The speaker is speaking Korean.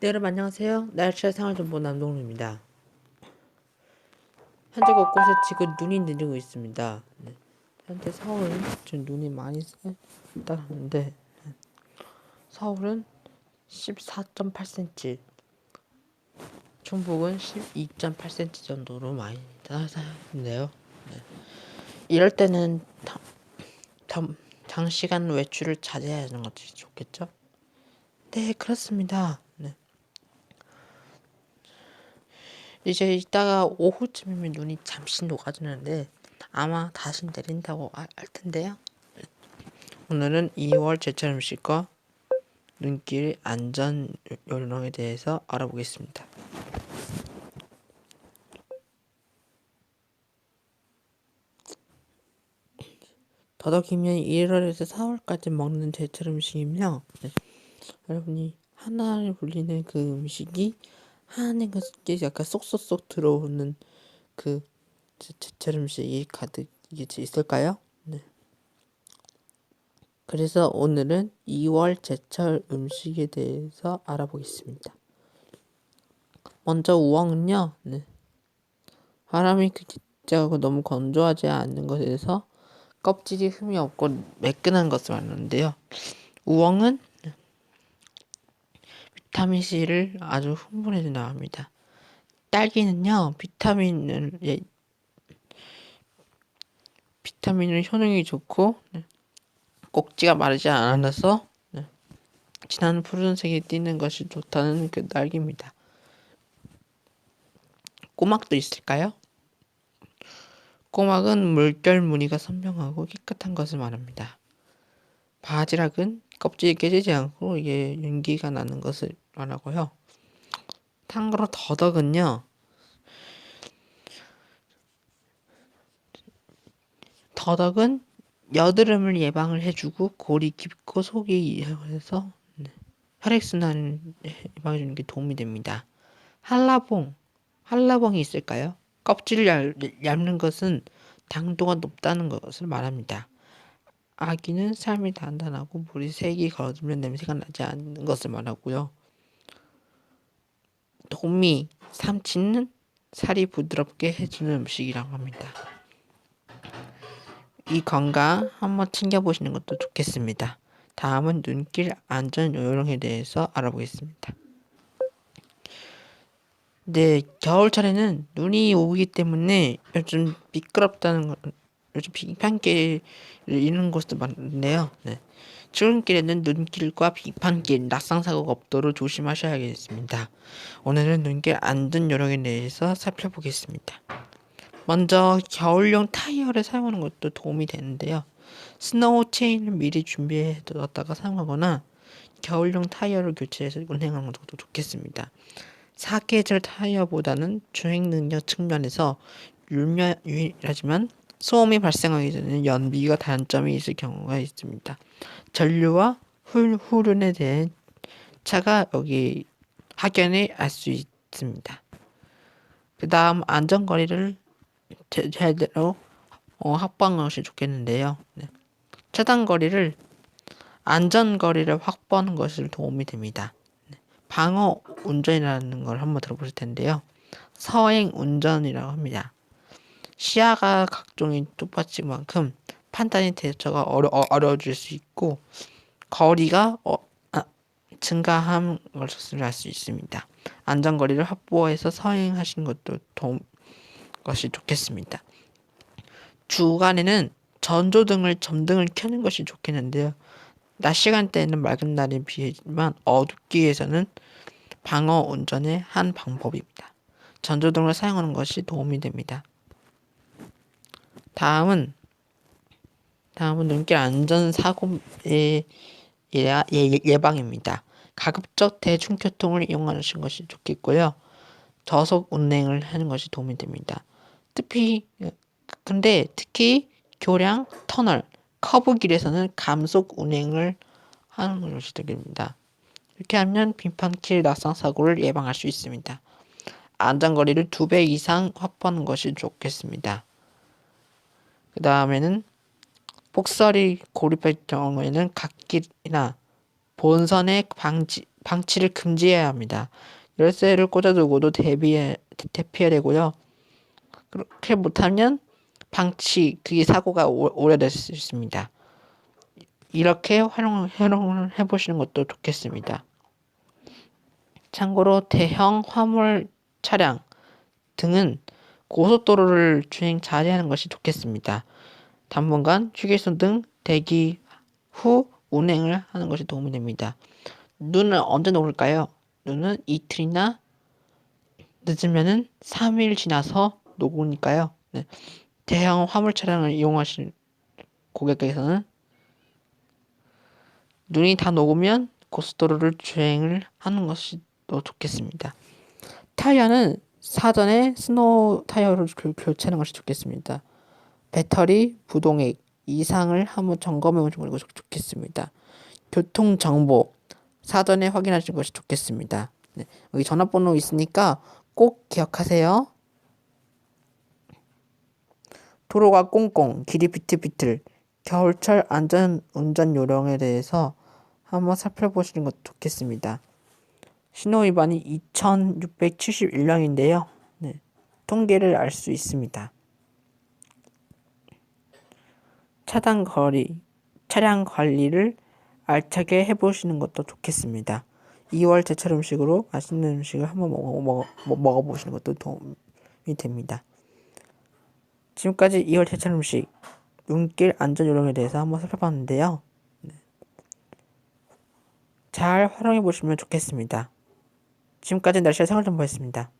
네, 여러분 안녕하세요. 날씨와 생활정보 남동루입니다. 현재 곳곳에 지금 눈이 내리고 있습니다. 네. 현재 서울은 지금 눈이 많이 쏟아졌는데 네. 서울은 14.8cm, 충북은 12.8cm 정도로 많이 따라는데요. 네. 이럴 때는 다, 다, 장시간 외출을 자제하는 것이 좋겠죠? 네, 그렇습니다. 네. 이제 이따가 오후쯤이면 눈이 잠시 녹아지는데 아마 다시 내린다고 할 텐데요. 오늘은 2월 제철 음식과 눈길 안전 요령에 대해서 알아보겠습니다. 더덕이면 1월에서 4월까지 먹는 제철 음식이며 네. 여러분이 하나를 불리는 그 음식이 하는 것이 약간 쏙쏙쏙 들어오는 그 제철 음식이 가득 있을까요? 네. 그래서 오늘은 2월 제철 음식에 대해서 알아보겠습니다. 먼저 우엉은요, 네. 바람이 그치하고 너무 건조하지 않는 것에서 껍질이 흠이 없고 매끈한 것을 말하는데요. 우엉은 비타민 C를 아주 풍부히 나옵니다. 딸기는요, 비타민을, 예, 비타민을 효능이 좋고, 네, 꼭지가 마르지 않아서, 네, 진한 푸른색이 띄는 것이 좋다는 그 딸기입니다. 꼬막도 있을까요? 꼬막은 물결 무늬가 선명하고 깨끗한 것을 말합니다. 바지락은 껍질이 깨지지 않고 이게 윤기가 나는 것을 말하고요. 탕으로 더덕은요. 더덕은 여드름을 예방을 해주고 골이 깊고 속이 해서 네, 혈액순환을 예방해주는 게 도움이 됩니다. 한라봉, 한라봉이 있을까요? 껍질을 얇는 것은 당도가 높다는 것을 말합니다. 아기는 삶이 단단하고 물이 색이 걸어두면 냄새가 나지 않는 것을 말하고요. 도미, 삼치는 살이 부드럽게 해주는 음식이라고 합니다. 이 건강 한번 챙겨보시는 것도 좋겠습니다. 다음은 눈길 안전 요령에 대해서 알아보겠습니다. 네, 겨울철에는 눈이 오기 때문에 요즘 미끄럽다는 거, 요즘 빙판길 이런 곳도 많은데요. 네. 출근길에는 눈길과 빙판길, 낙상사고가 없도록 조심하셔야겠습니다. 오늘은 눈길 안전 요령에 대해서 살펴보겠습니다. 먼저 겨울용 타이어를 사용하는 것도 도움이 되는데요. 스노우 체인을 미리 준비해 뒀다가 사용하거나 겨울용 타이어를 교체해서 운행하는 것도 좋겠습니다. 사계절 타이어보다는 주행 능력 측면에서 유명하지만 소음이 발생하기 전에 연비가 단점이 있을 경우가 있습니다. 전류와 훌, 후륜에 대한 차가 여기 확연히 알 수 있습니다. 그 다음 안전거리를 제대로 어, 확보하는 것이 좋겠는데요. 네. 차단거리를 안전거리를 확보하는 것이 도움이 됩니다. 방어 운전이라는 걸 한번 들어보실 텐데요. 서행 운전이라고 합니다. 시야가 각종이 좁아질 만큼 판단이 대처가 어려, 어, 어려워질 수 있고 거리가 어, 아, 증가한 것을 알 수 있습니다. 안전거리를 확보해서 서행하신 것도 도움 것이 좋겠습니다. 주간에는 전조등을 점등을 켜는 것이 좋겠는데요. 낮 시간대에는 맑은 날에 비해지만 어둡기에서는 방어 운전의 한 방법입니다. 전조등을 사용하는 것이 도움이 됩니다. 다음은 다음은 눈길 안전 사고의 예, 예, 예방입니다. 가급적 대중교통을 이용하시는 것이 좋겠고요. 저속 운행을 하는 것이 도움이 됩니다. 특히 근데 특히 교량, 터널, 커브길에서는 감속 운행을 하는 것이 됩니다. 이렇게 하면 빙판길 낙상 사고를 예방할 수 있습니다. 안전거리를 두 배 이상 확보하는 것이 좋겠습니다. 그 다음에는 복설이 고립할 경우에는 갓길이나 본선의 방지, 방치를 금지해야 합니다. 열쇠를 꽂아두고도 대비해, 대피해야 되고요. 그렇게 못하면 방치, 그게 사고가 오- 오래될 수 있습니다. 이렇게 활용, 활용을 해보시는 것도 좋겠습니다. 참고로 대형 화물 차량 등은 고속도로를 주행 자제하는 것이 좋겠습니다. 당분간 휴게소 등 대기 후 운행을 하는 것이 도움이 됩니다. 눈은 언제 녹을까요? 눈은 이틀이나 늦으면은 3일 지나서 녹으니까요. 네. 대형 화물 차량을 이용하실 고객께서는 눈이 다 녹으면 고속도로를 주행을 하는 것이 더 좋겠습니다. 타이어는 사전에 스노우 타이어로 교- 교체하는 것이 좋겠습니다. 배터리, 부동액 이상을 한번 점검해 보시는 것이 좋겠습니다. 교통 정보 사전에 확인하시는 것이 좋겠습니다. 네, 여기 전화번호 있으니까 꼭 기억하세요. 도로가 꽁꽁, 길이 비틀비틀, 겨울철 안전 운전 요령에 대해서 한번 살펴보시는 것도 좋겠습니다. 신호 위반이 2,671명인데요. 네, 통계를 알 수 있습니다. 차량 거리, 차량 관리를 알차게 해보시는 것도 좋겠습니다. 2월 제철 음식으로 맛있는 음식을 한번 먹어, 먹어, 먹- 먹어보시는 것도 도움이 됩니다. 지금까지 2월 제철 음식, 눈길 안전 요령에 대해서 한번 살펴봤는데요. 네. 잘 활용해 보시면 좋겠습니다. 지금까지 날씨와 생활 정보였습니다.